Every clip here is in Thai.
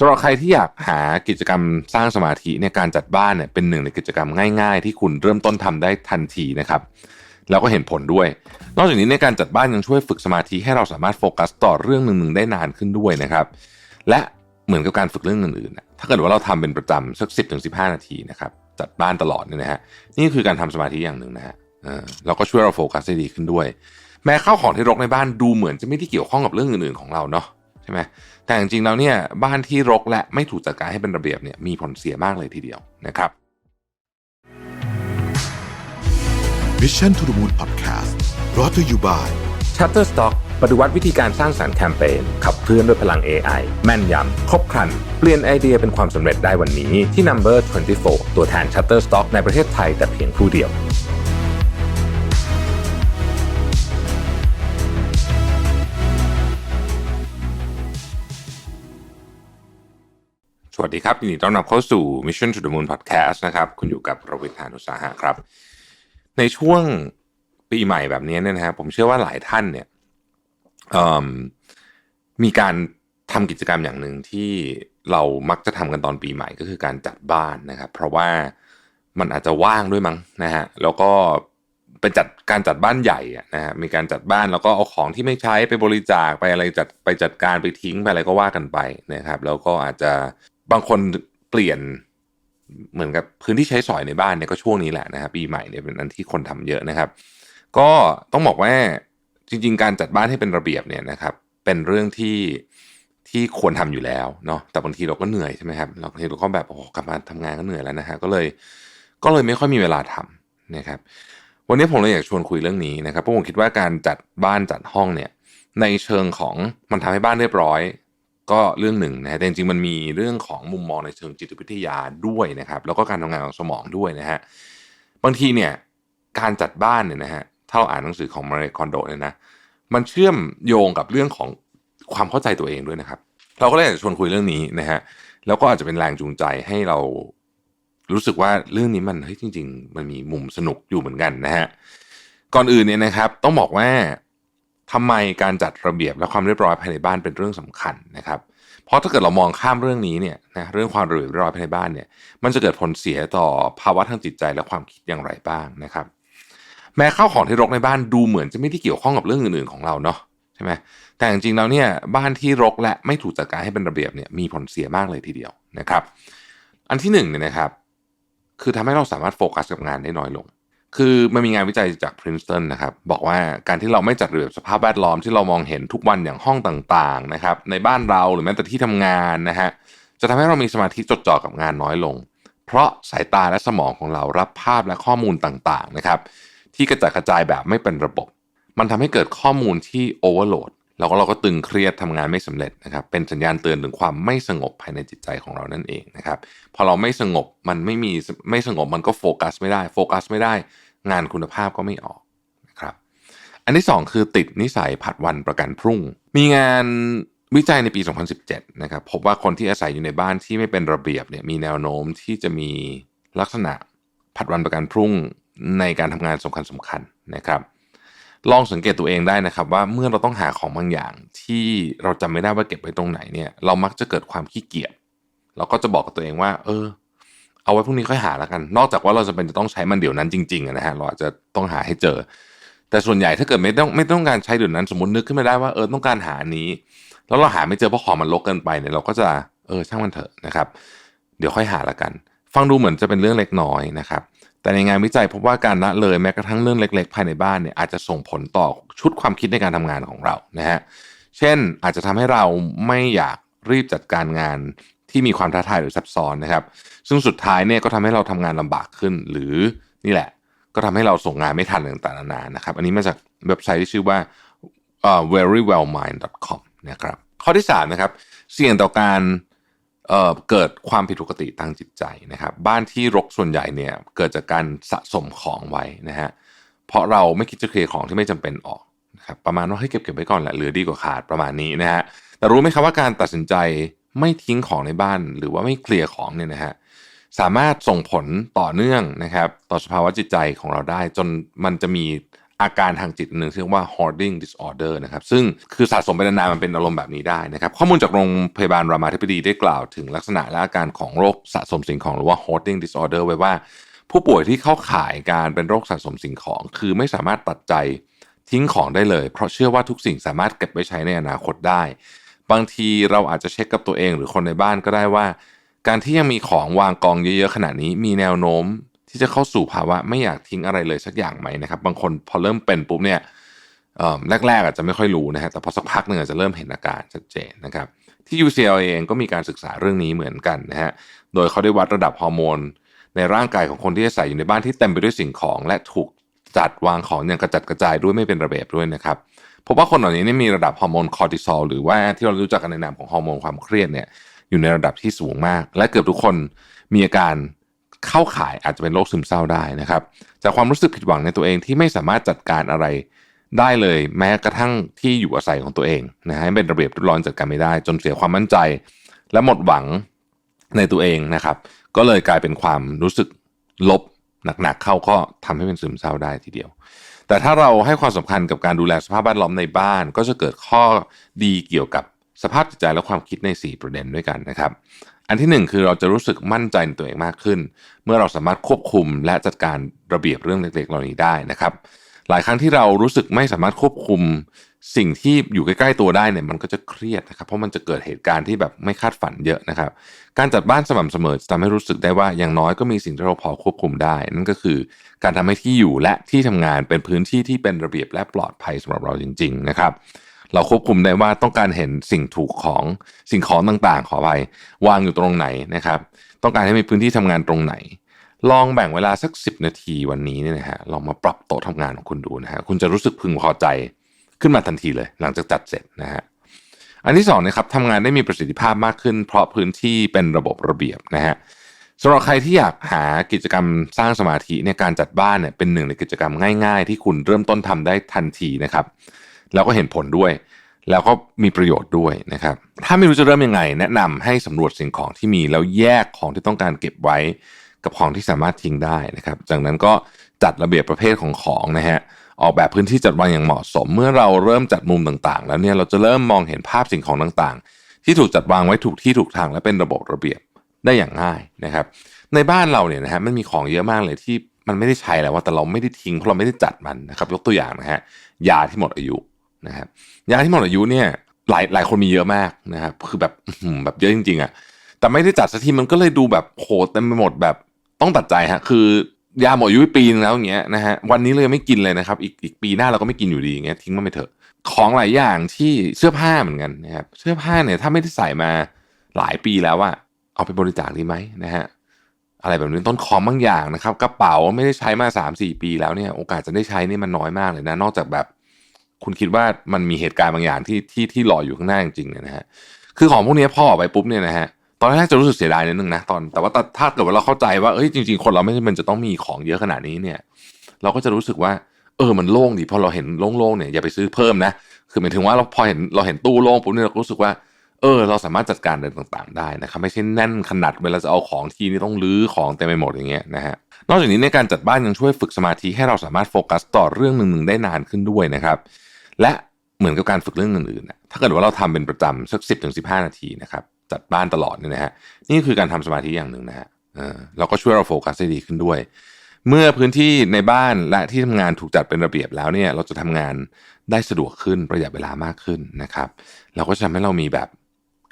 สำหรับใครที่อยากหากิจกรรมสร้างสมาธิในการจัดบ้านเนี่ยเป็นหนึ่งในกิจกรรมง่าย ๆ ที่คุณเริ่มต้นทำได้ทันทีนะครับแล้วก็เห็นผลด้วย นอกจากนี้ในการจัดบ้านยังช่วยฝึกสมาธิให้เราสามารถโฟกัสต่อเรื่องหนึ่งๆได้นานขึ้นด้วยนะครับ และเหมือนกับการฝึกเรื่องอื่นๆถ้าเกิดว่าเราทำเป็นประจำสักสิบถึงสิบห้านาทีนะครับจัดบ้านตลอดเนี่ยนะฮะนี่คือการทำสมาธิอย่างหนึ่งนะฮะเออแล้วก็ช่วยเราโฟกัสได้ดีขึ้นด้วย แม้ข้าวของที่รกในบ้านดูเหมือนจะไม่ได้เกี่ยวข้องกับเรื่องอื่นๆของเราเนาะ ช่ไหมแต่จริงๆแล้วเนี่ยบ้านที่รกและไม่ถูกจัดการให้เป็นระเบียบเนี่ยมีผลเสียมากเลยทีเดียวนะครับ Mission to the Moon Podcast brought to you by Shutterstock ปฏิวัติวิธีการสร้างสารรค์แคมเปญขับเคลื่อนด้วยพลัง AI แม่นยำ ครบครัน เปลี่ยนไอเดียเป็นความสำเร็จได้วันนี้ที่ Number 24 ตัวแทน Shutterstock ในประเทศไทยแต่เพียงผู้เดียว วัสดีครับยินดีต้อนรับเข้าสู่ Mission to the Moon Podcast นะครับ คุณอยู่กับรวิทยานุสาหะครับ ในช่วงปีใหม่แบบนี้เนี่ยนะฮะผมเชื่อว่าหลายท่านเนี่ยมมีการทำกิจกรรมอย่างหนึ่งที่เรามักจะทำกันตอนปีใหม่ก็คือการจัดบ้านนะครับ เพราะว่ามันอาจจะว่างด้วยมั้งนะฮะแล้วก็เป็นจัดการจัดบ้านใหญ่อะนะฮะมีการจัดบ้านแล้วก็เอาของที่ไม่ใช้ไปบริจาคไปอะไรจัดไปจัดการไปทิ้งไปอะไรก็ว่ากันไปนะครับ แล้วก็อาจจะ บางคนเปลี่ยนเหมือนกับพื้นที่ใช้สอยในบ้านเนี่ยก็ช่วงนี้แหละนะครับปีใหม่เนี่ยเป็นอันที่คนทำเยอะนะครับ ก็ต้องบอกว่าจริง ๆ การจัดบ้านให้เป็นระเบียบเนี่ยนะครับ เป็นเรื่องที่ที่ควรทำอยู่แล้วเนาะแต่บางทีเราก็เหนื่อยใช่ไหมครับเราบางทีเราก็แบบโอ้กลับมาทำงานก็เหนื่อยแล้วนะฮะก็เลยก็เลยไม่ค่อยมีเวลาทำนะครับ วันนี้ผมเลยอยากชวนคุยเรื่องนี้นะครับเพราะผมคิดว่าการจัดบ้านจัดห้องเนี่ยในเชิงของมันทำให้บ้านเรียบร้อย ก็เรื่องหนึ่งนะฮะแต่จริงๆมันมีเรื่องของมุมมองในเชิงจิตวิทยาด้วยนะครับ แล้วก็การทำงานของสมองด้วยนะฮะบางทีเนี่ยการจัดบ้านเนี่ยนะฮะถ้าเราอ่านหนังสือของมาเรคอนโดเนี่ยนะมันเชื่อมโยงกับเรื่องของความเข้าใจตัวเองด้วยนะครับ เราก็เลยชวนคุยเรื่องนี้นะฮะแล้วก็อาจจะเป็นแรงจูงใจให้เรารู้สึกว่าเรื่องนี้มันเฮ้ยจริง ๆ มันมีมุมสนุกอยู่เหมือนกันนะฮะก่อนอื่นเนี่ยนะครับ ต้องบอกว่า ทำไมการจัดระเบียบและความเรียบร้อยภายในบ้านเป็นเรื่องสำคัญนะครับ เพราะถ้าเกิดเรามองข้ามเรื่องนี้เนี่ยนะเรื่องความระเบียบเรียบร้อยภายในบ้านเนี่ยมันจะเกิดผลเสียต่อภาวะทางจิตใจและความคิดอย่างไรบ้างนะครับ แม้ข้าวของที่รกในบ้านดูเหมือนจะไม่ได้เกี่ยวข้องกับเรื่องอื่นๆของเราเนาะใช่ไหมแต่จริงๆแล้วเนี่ยบ้านที่รกและไม่ถูกจัดการให้เป็นระเบียบเนี่ยมีผลเสียมากเลยทีเดียวนะครับ อันที่หนึ่งเนี่ยนะครับ คือทำให้เราสามารถโฟกัสกับงานได้น้อยลง คือมันมีงานวิจัยจาก Princeton นะครับบอกว่าการที่เราไม่จัดระเบียบสภาพแวดล้อมที่เรามองเห็นทุกวันอย่างห้องต่างๆนะครับในบ้านเราหรือแม้แต่ที่ทำงานนะฮะจะทำให้เรามีสมาธิจดจ่อกับงานน้อยลง เพราะสายตาและสมองของเรารับภาพและข้อมูลต่างๆนะครับที่กระจัดกระจายแบบไม่เป็นระบบ มันทำให้เกิดข้อมูลที่โอเวอร์โหลด แล้วก็เราก็ตึงเครียดทำงานไม่สำเร็จนะครับ เป็นสัญญาณเตือนถึงความไม่สงบภายในจิตใจของเรานั่นเองนะครับ พอเราไม่สงบมันไม่มีไม่สงบมันก็โฟกัสไม่ได้โฟกัสไม่ได้ งานคุณภาพก็ไม่ออกนะครับ อันที่สองคือติดนิสัยผัดวันประกันพรุ่ง มีงานวิจัยในปี 2017 นะครับพบว่าคนที่อาศัยอยู่ในบ้านที่ไม่เป็นระเบียบเนี่ยมีแนวโน้มที่จะมีลักษณะผัดวันประกันพรุ่งในการทำงานสำคัญสำคัญนะครับ ลองสังเกตตัวเองได้นะครับ ว่าเมื่อเราต้องหาของบางอย่าง ที่เราจำไม่ได้ว่าเก็บไว้ตรงไหนเนี่ย เรามักจะเกิดความขี้เกียจเราก็จะบอกกับตัวเองว่า เออ เอาไว้พรุ่งนี้ค่อยหาแล้วกัน นอกจากว่าเราจะเป็นจะต้องใช้มันเดี๋ยวนั้นจริงๆนะฮะเราอาจจะต้องหาให้เจอ แต่ส่วนใหญ่ถ้าเกิดไม่ต้องไม่ต้องการใช้เดี๋ยวนั้น สมมตินึกขึ้นมาได้ว่าเออต้องการหาอันนี้ แล้วเราหาไม่เจอเพราะของมันรกเกินไปเนี่ยเราก็จะเออช่างมันเถอะนะครับ เดี๋ยวค่อยหาละกัน ฟังดูเหมือนจะเป็นเรื่องเล็กน้อยนะครับ แต่ในงานวิจัยพบว่าการละเลยแม้กระทั่งเรื่องเล็ก ๆ ภายในบ้านเนี่ยอาจจะส่งผลต่อชุดความคิดในการทำงานของเรานะฮะเช่นอาจจะทำให้เราไม่อยากรีบจัดการงานที่มีความท้าทายหรือซับซ้อนนะครับ ซึ่งสุดท้ายเนี่ยก็ทำให้เราทำงานลำบากขึ้น หรือนี่แหละ ก็ทำให้เราส่งงานไม่ทันต่างๆนานานะครับ อันนี้มาจากเว็บไซต์ที่ชื่อว่า uh, verywellmind.com นะครับข้อที่3นะครับเสี่ยงต่อการ เเกิดความผิดปกติทางจิตใจนะครับ บ้านที่รกส่วนใหญ่เนี่ยเกิดจากการสะสมของไว้นะฮะเพราะเราไม่คิดจะเคลียร์ของที่ไม่จำเป็นออกนะครับประมาณว่าให้เก็บเก็บไว้ก่อนแหละเหลือดีกว่าขาดประมาณนี้นะฮะแต่รู้ไหมครับว่าการตัดสินใจไม่ทิ้งของในบ้าน หรือว่าไม่เคลียร์ของเนี่ยนะฮะสามารถส่งผลต่อเนื่องนะครับ ต่อสภาวะจิตใจของเราได้ จนมันจะมี อาการทางจิตหนึ่งที่เรียกว่า hoarding disorder นะครับซึ่งคือสะสมไปนานๆมันเป็นอารมณ์แบบนี้ได้นะครับข้อมูลจากโรงพยาบาลรามาธิบดีได้กล่าวถึงลักษณะและอาการของโรคสะสมสิ่งของหรือว่า hoarding disorder ไว้ว่า ผู้ป่วยที่เข้าข่ายการเป็นโรคสะสมสิ่งของ คือไม่สามารถตัดใจทิ้งของได้เลย เพราะเชื่อว่าทุกสิ่งสามารถเก็บไว้ใช้ในอนาคตได้ บางทีเราอาจจะเช็คกับตัวเองหรือคนในบ้านก็ได้ว่า การที่ยังมีของวางกองเยอะๆขนาดนี้มีแนวโน้ม ที่จะเข้าสู่ภาวะไม่อยากทิ้งอะไรเลยสักอย่างไหมนะครับ บางคนพอเริ่มเป็นปุ๊บเนี่ยแรกๆอาจจะไม่ค่อยรู้นะฮะแต่พอสักพักหนึ่งอาจจะเริ่มเห็นอาการชัดเจนนะครับ ที่ UCLA เองก็มีการศึกษาเรื่องนี้เหมือนกันนะฮะโดยเขาได้วัดระดับฮอร์โมนในร่างกายของคนที่อาศัยอยู่ในบ้านที่เต็มไปด้วยสิ่งของ และถูกจัดวางของอย่างกระจัดกระจายด้วยไม่เป็นระเบียบด้วยนะครับพบว่าคนเหล่านี้นี่มีระดับฮอร์โมนคอร์ติซอลหรือว่าที่เรารู้จักกันในนามของฮอร์โมนความเครียดเนี่ยอยู่ในระดับที่สูงมาก และเกือบทุกคนมีอาการ เข้าข่ายอาจจะเป็นโรคซึมเศร้าได้นะครับ จากความรู้สึกผิดหวังในตัวเองที่ไม่สามารถจัดการอะไรได้เลยแม้กระทั่งที่อยู่อาศัยของตัวเองนะฮะเป็นระเบียบรียบร้อยจัดการไม่ได้ จนเสียความมั่นใจ และหมดหวังในตัวเองนะครับ ก็เลยกลายเป็นความรู้สึกลบหนักๆเข้าก็ทำให้เป็นซึมเศร้าได้ทีเดียว แต่ถ้าเราให้ความสำคัญกับการดูแลสภาพแวดล้อมในบ้าน ก็จะเกิดข้อดีเกี่ยวกับสภาพจิตใจและความคิดใน 4 ประเด็นด้วยกันนะครับ อันที่หนึ่งคือเราจะรู้สึกมั่นใจในตัวเองมากขึ้น เมื่อเราสามารถควบคุมและจัดการระเบียบเรื่องเล็กๆเหล่านี้ได้นะครับ หลายครั้งที่เรารู้สึกไม่สามารถควบคุมสิ่งที่อยู่ใกล้ๆตัวได้เนี่ยมันก็จะเครียดนะครับ เพราะมันจะเกิดเหตุการณ์ที่แบบไม่คาดฝันเยอะนะครับ การจัดบ้านสม่ำเสมอจะทำให้รู้สึกได้ว่าอย่างน้อยก็มีสิ่งที่เราพอควบคุมได้ นั่นก็คือการทำให้ที่อยู่และที่ทำงานเป็นพื้นที่ที่เป็นระเบียบและปลอดภัยสำหรับเราจริง ๆ นะครับ เราควบคุมได้ว่าต้องการเห็นสิ่งถูกของสิ่งของต่างๆ ขอไปวางอยู่ตรงไหนนะครับ ต้องการให้มีพื้นที่ทำงานตรงไหน ลองแบ่งเวลาสัก 10 นาทีวันนี้เนี่ยนะฮะลองมาปรับโต๊ะทำงานของคุณดูนะฮะคุณจะรู้สึกพึงพอใจขึ้นมาทันทีเลย หลังจากจัดเสร็จนะฮะอันที่สองนะครับทำงานได้มีประสิทธิภาพมากขึ้น เพราะพื้นที่เป็นระบบระเบียบนะฮะสำหรับใครที่อยากหากิจกรรมสร้างสมาธิในยการจัดบ้านเนี่ยเป็นหนึ่งในกิจกรรมง่าย ๆ ที่คุณเริ่มต้นทำได้ทันทีนะครับ แล้วก็เห็นผลด้วย แล้วก็มีประโยชน์ด้วยนะครับ ถ้าไม่รู้จะเริ่มยังไง แนะนำให้สำรวจสิ่งของที่มีแล้วแยกของที่ต้องการเก็บไว้ กับของที่สามารถทิ้งได้นะครับ จากนั้นก็จัดระเบียบประเภทของของนะฮะออกแบบพื้นที่จัดวางอย่างเหมาะสม เมื่อเราเริ่มจัดมุมต่างๆ แล้วเนี่ยเราจะเริ่มมองเห็นภาพสิ่งของต่างๆ ที่ถูกจัดวางไว้ถูกที่ถูกทางและเป็นระบบระเบียบได้อย่างง่ายนะครับ ในบ้านเราเนี่ยนะฮะมันมีของเยอะมากเลยที่มันไม่ได้ใช้แล้วว่าแต่เราไม่ได้ทิ้งเพราะเราไม่ได้จัดมันนะครับ ยกตัวอย่างนะฮะยาที่หมดอายุ นะครับยาที่หมดอายุเนี่ยหลายหลายคนมีเยอะมากนะครับคือแบบแบบเยอะจริงๆอะแต่ไม่ได้จัดสักทีมันก็เลยดูแบบโหเต็มไปหมดแบบต้องตัดใจฮะคือยาหมดอายุปีนึงแล้วอย่างเงี้ยนะฮะวันนี้เลยไม่กินเลยนะครับ อีกอีกปีหน้าเราก็ไม่กินอยู่ดีอย่างเงี้ยทิ้งมันไปเถอะของหลายอย่างที่เสื้อผ้าเหมือนกันนะครับเสื้อผ้าเนี่ยถ้าไม่ได้ใส่มาหลายปีแล้วอะเอาไปบริจาคดีไหมนะฮะอะไรแบบนี้ต้นคอมบางอย่างนะครับกระเป๋าไม่ได้ใช้มาสามสี่ปีแล้วเนี่ยโอกาสจะได้ใช้นี่มันน้อยมากเลยนะ นอกจากแบบ คุณคิดว่ามันมีเหตุการณ์บางอย่างที่ที่ที่รออยู่ข้างหน้าจริงๆเนยนะฮะคือของพวกนี้พอออกไปปุ๊บเนี่ยนะฮะตอนแรกจะรู้สึกเสียดายนิดนึงนะตอนแต่ว่าถ้าเกิดว่าเราเข้าใจว่าเอ้ยจริง ๆ คนเราไม่จำเป็นจะต้องมีของเยอะขนาดนี้เนี่ย เราก็จะรู้สึกว่า เออมันโล่งดีพอเราเห็นโล่งๆเนี่ยอย่าไปซื้อเพิ่มนะคือหมายถึงว่าเราพอเห็นเราเห็นตู้โล่งปุ๊บเนี่ยเรารู้สึกว่าเออเราสามารถจัดการอะไรต่างๆ ได้นะครับไม่ใช่แน่นขนาดเวลาจะเอาของทีนี่ต้องรื้อของเต็มไปหมดอย่างเงี้ยนะฮะนอกจากนี้ในการจัดบ้านยังช่วยฝึกสมาธิให้เราสามารถโฟกัสต่อเรื่องหนึ่งๆได้นานขึ้นด้วยนะครับ และเหมือนกับการฝึกเรื่องอื่นๆถ้าเกิดว่าเราทำเป็นประจำสักสิบถึงสิบห้านาทีนะครับจัดบ้านตลอดเนี่ยนะฮะนี่คือการทำสมาธิอย่างหนึ่งนะฮะเออแล้วก็ช่วยเราโฟกัสได้ดีขึ้นด้วย เมื่อพื้นที่ในบ้านและที่ทำงานถูกจัดเป็นระเบียบแล้วเนี่ยเราจะทำงานได้สะดวกขึ้นประหยัดเวลามากขึ้นนะครับ เราก็จะทำให้เรามีแบบ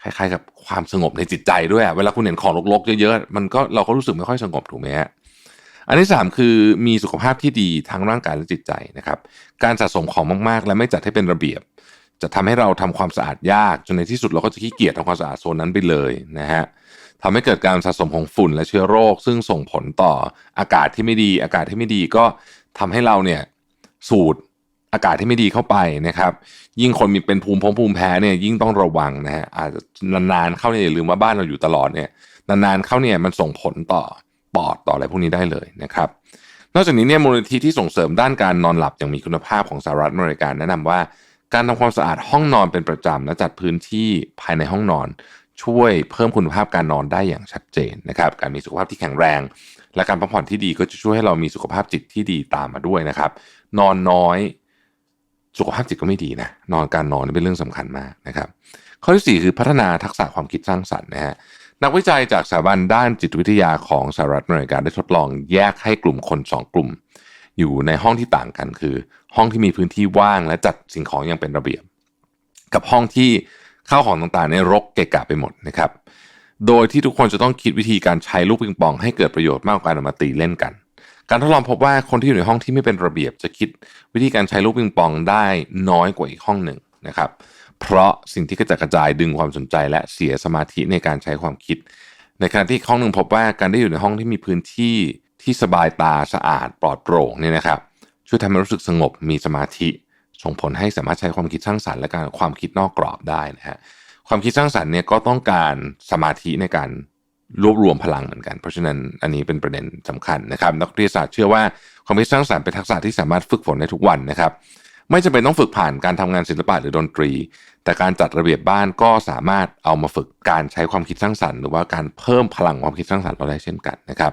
คล้ายๆ กับความสงบในจิตใจด้วยเวลาคุณเห็นของรกๆเยอะๆมันก็เราก็รู้สึกไม่ค่อยสงบถูกไหมฮะ อันที่สามคือมีสุขภาพที่ดีทั้งร่างกายและจิตใจนะครับการสะสมของมากๆ และไม่จัดให้เป็นระเบียบ จะทำให้เราทำความสะอาดยากจนในที่สุดเราก็จะขี้เกียจทำความสะอาดโซนนั้นไปเลยนะฮะทำให้เกิดการสะสมของฝุ่นและเชื้อโรค ซึ่งส่งผลต่ออากาศที่ไม่ดี อากาศที่ไม่ดีก็ทำให้เราเนี่ยสูดอากาศที่ไม่ดีเข้าไปนะครับ ยิ่งคนมีเป็นภูมิพงภูมิแพ้เนี่ยยิ่งต้องระวังนะฮะอาจจะนานๆเข้าเนี่ยอย่าลืมว่าบ้านเราอยู่ตลอดเนี่ยนานๆเข้าเนี่ยมันส่งผลต่อ ปอดต่ออะไรพวกนี้ได้เลยนะครับนอกจากนี้เนี่ยมูลนิธิที่ส่งเสริมด้านการนอนหลับอย่างมีคุณภาพของสหรัฐอเมริกาแนะนำว่าการทำความสะอาดห้องนอนเป็นประจำและจัดพื้นที่ภายในห้องนอน ช่วยเพิ่มคุณภาพการนอนได้อย่างชัดเจนนะครับ การมีสุขภาพที่แข็งแรง และการพักผ่อนที่ดีก็จะช่วยให้เรามีสุขภาพจิตที่ดีตามมาด้วยนะครับ นอนน้อย สุขภาพจิตก็ไม่ดีนะนอนการนอนเป็นเรื่องสำคัญมากนะครับ ข้อที่4คือพัฒนาทักษะความคิดสร้างสรรค์นะฮะ นักวิจัยจากสถาบันด้านจิตวิทยาของสหรัฐอเมริกาได้ทดลองแยกให้กลุ่มคน 2 กลุ่ม อยู่ในห้องที่ต่างกันคือ ห้องที่มีพื้นที่ว่างและจัดสิ่งของอย่างเป็นระเบียบ กับห้องที่ข้าวของต่างๆในรกเกะกะไปหมดนะครับ โดยที่ทุกคนจะต้องคิดวิธีการใช้ลูกปิงปองให้เกิดประโยชน์มากกว่าการมาตีเล่นกัน การทดลองพบว่าคนที่อยู่ในห้องที่ไม่เป็นระเบียบ จะคิดวิธีการใช้ลูกปิงปองได้น้อยกว่าอีกห้องหนึ่งนะครับเเพราะสิ่งที่กระจัดกระจายดึงความสนใจ และเสียสมาธิในการใช้ความคิด ในขณะที่ห้องหนึ่งพบว่าการได้อยู่ในห้องที่มีพื้นที่ที่สบายตาสะอาดปลอดโปร่งเนี่ยนะครับช่วยทำให้รู้สึกสงบมีสมาธิส่งผลให้สามารถใช้ความคิดสร้างสรรค์และการความคิดนอกกรอบได้นะฮะความคิดสร้างสรรค์เนี่ยก็ต้องการสมาธิในการรวบรวมพลังเหมือนกัน เพราะฉะนั้นอันนี้เป็นประเด็นสำคัญนะครับ นักวิทยาศาสตร์เชื่อว่าความคิดสร้างสรรค์เป็นทักษะที่สามารถฝึกฝนได้ทุกวันนะครับ ไม่จำเป็นต้องฝึกผ่านการทำงานศิลปะหรือดนตรี แต่การจัดระเบียบบ้านก็สามารถเอามาฝึกการใช้ความคิดสร้างสรรค์หรือว่าการเพิ่มพลังความคิดสร้างสรรค์เราได้เช่นกันนะครับ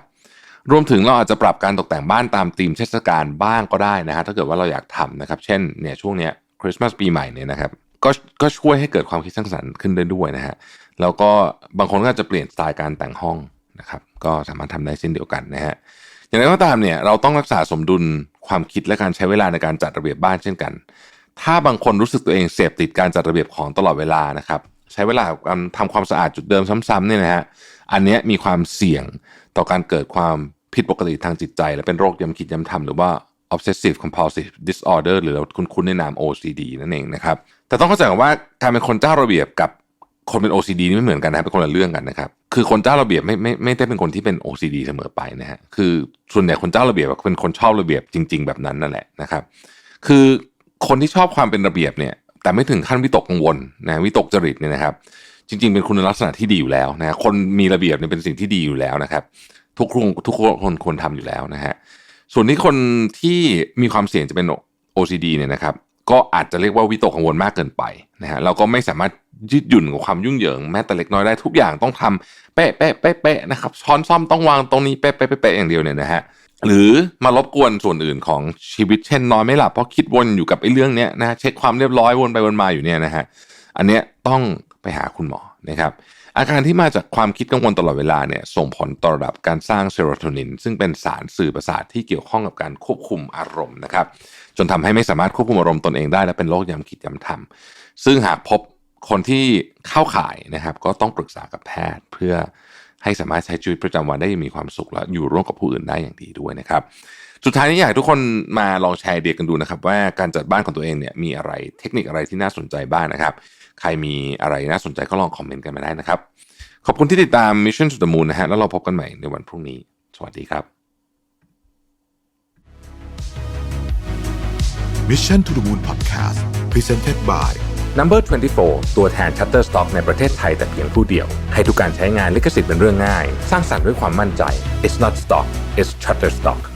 รวมถึงเราอาจจะปรับการตกแต่งบ้านตามธีมเทศกาลบ้างก็ได้นะฮะถ้าเกิดว่าเราอยากทำนะครับ เช่นเนี่ยช่วงเนี้ยคริสต์มาสปีใหม่เนี่ยนะครับก็ก็ช่วยให้เกิดความคิดสร้างสรรค์ขึ้นได้ด้วยนะฮะแล้วก็บางคนก็จจะเปลี่ยนสไตล์การแต่งห้องนะครับ ก็สามารถทำได้เช่นเดียวกันนะฮะ อย่างไรก็ตามเนี่ยเราต้องรักษาสมดุลความคิดและการใช้เวลาในการจัดระเบียบบ้านเช่นกัน ถ้าบางคนรู้สึกตัวเองเสพติดการจัดระเบียบของตลอดเวลานะครับใช้เวลาการทำความสะอาดจุดเดิมซ้ำๆเนี่ยนะฮะอันนี้มีความเสี่ยงต่อการเกิดความผิดปกติทางจิตใจ และเป็นโรคย้ำคิดย้ำทำหรือว่า obsessive compulsive disorder หรือเราคุ้นๆในนาม OCD นั่นเองนะครับแต่ต้องเข้าใจก่อนว่าการเป็นคนเจ้าระเบียบกับ คนเป็น OCD นี่ไม่เหมือนกันนะครับเป็นคนละเรื่องกันนะครับ คือคนเจ้าระเบียบไม่ไม่ไม่ได้เป็นคนที่เป็น OCD เสมอไปนะฮะคือส่วนใหญ่คนเจ้าระเบียบเป็นคนชอบระเบียบจริง ๆ แบบนั้นนั่นแหละนะครับ คือคนที่ชอบความเป็นระเบียบเนี่ย แต่ไม่ถึงขั้นวิตกกังวลนะวิตกจริตเนี่ยนะครับ จริง ๆ เป็นคุณลักษณะที่ดีอยู่แล้วนะฮะคนมีระเบียบเนี่ยเป็นสิ่งที่ดีอยู่แล้วนะครับ ทุกคนทุกคนควรทำอยู่แล้วนะฮะส่วนที่คนที่มีความเสี่ยงจะเป็น OCD เนี่ยนะครับ ก็อาจจะเรียกว่าวิตกกังวลมากเกินไปนะฮะเราก็ไม่สามารถยืดหยุ่นกับความยุ่งเหยิงแม้แต่เล็กน้อยได้ทุกอย่างต้องทำเป๊ะเป๊ะเป๊ะเป๊ะนะครับช้อนซ่อมต้องวางตรงนี้เป๊ะเป๊ะเป๊ะอย่างเดียวเนี่ยนะฮะหรือมารบกวนส่วนอื่นของชีวิตเช่นนอนไม่หลับเพราะคิดวนอยู่กับไอ้เรื่องเนี้ยนะฮะเช็คความเรียบร้อยวนไปวนมาอยู่เนี่ยนะฮะอันเนี้ยต้องไปหาคุณหมอนะครับ อาการที่มาจากความคิดกังวลตลอดเวลาเนี่ยส่งผลต่อระดับการสร้างเซโรโทนิน ซึ่งเป็นสารสื่อประสาทที่เกี่ยวข้องกับการควบคุมอารมณ์นะครับ จนทำให้ไม่สามารถควบคุมอารมณ์ตนเองได้และเป็นโรคย้ำคิดย้ำทำซึ่งหากพบคนที่เข้าข่ายนะครับ ก็ต้องปรึกษากับแพทย์เพื่อให้สามารถใช้ชีวิตประจำวันได้มีความสุขและอยู่ร่วมกับผู้อื่นได้อย่างดีด้วยนะครับ สุดท้ายนี้อยากให้ทุกคนมาลองแชร์เดียกันดูนะครับ ว่าการจัดบ้านของตัวเองเนี่ยมีอะไรเทคนิคอะไรที่น่าสนใจบ้างนะครับ ใครมีอะไรน่าสนใจก็ลองคอมเมนต์กันมาได้นะครับ ขอบคุณที่ติดตาม Mission to the Moon นะฮะแล้วเราพบกันใหม่ในวันพรุ่งนี้ สวัสดีครับ Mission to the Moon Podcast Presented by Number 24 ตัวแทน Shutterstock ในประเทศไทยแต่เพียงผู้เดียว ให้ทุกการใช้งานลิขสิทธิ์เป็นเรื่องง่าย สร้างสรรค์ด้วยความมั่นใจ It's not stock it's Shutterstock